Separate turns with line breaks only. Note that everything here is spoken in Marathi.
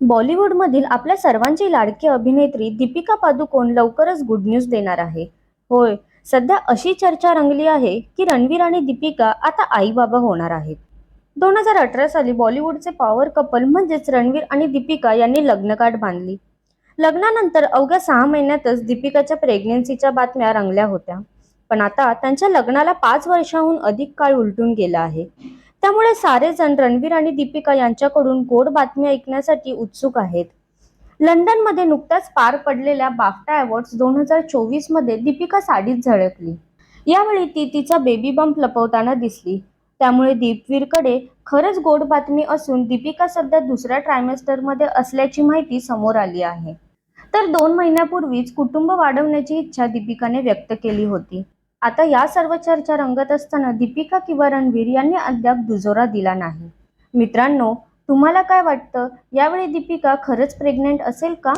बॉलिवूडमधील आपल्या सर्वांची लाडकी अभिनेत्री दीपिका पादुकोण लवकरच गुड न्यूज देणार आहे. होय सध्या अशी चर्चा रंगली आहे की रणवीर आणि दीपिका आता आई बाबा होणार आहेत. दोन हजार अठरा साली बॉलिवूडचे पॉवर कपल म्हणजेच रणवीर आणि दीपिका यांनी लग्नगाठ बांधली. लग्नानंतर अवघ्या सहा महिन्यातच दीपिकाच्या प्रेग्नेन्सीच्या बातम्या रंगल्या होत्या. पण आता त्यांच्या लग्नाला पाच वर्षाहून अधिक काळ उलटून गेला आहे. त्यामुळे सारेजण रणवीर आणि दीपिका यांच्याकडून गोड बातमी ऐकण्यासाठी उत्सुक आहेत. लंडनमध्ये नुकत्याच पार पडलेल्या बाफ्टा अवॉर्ड्स दोन हजार चोवीसमध्ये दीपिका साडीत झळकली. यावेळी ती तिचा बेबी बंप लपवताना दिसली. त्यामुळे दीपवीरकडे खरंच गोड बातमी असून दीपिका सध्या दुसऱ्या ट्रायमेस्टरमध्ये असल्याची माहिती समोर आली आहे. तर दोन महिन्यापूर्वीच कुटुंब वाढवण्याची इच्छा दीपिकाने व्यक्त केली होती. आता या सर्व चर्चा रंगत असताना दीपिका किंवा रणवीर यांनी अद्याप दुजोरा दिला नाही. मित्रांनो तुम्हाला काय वाटतं? यावेळी दीपिका खरंच प्रेग्नेंट असेल का?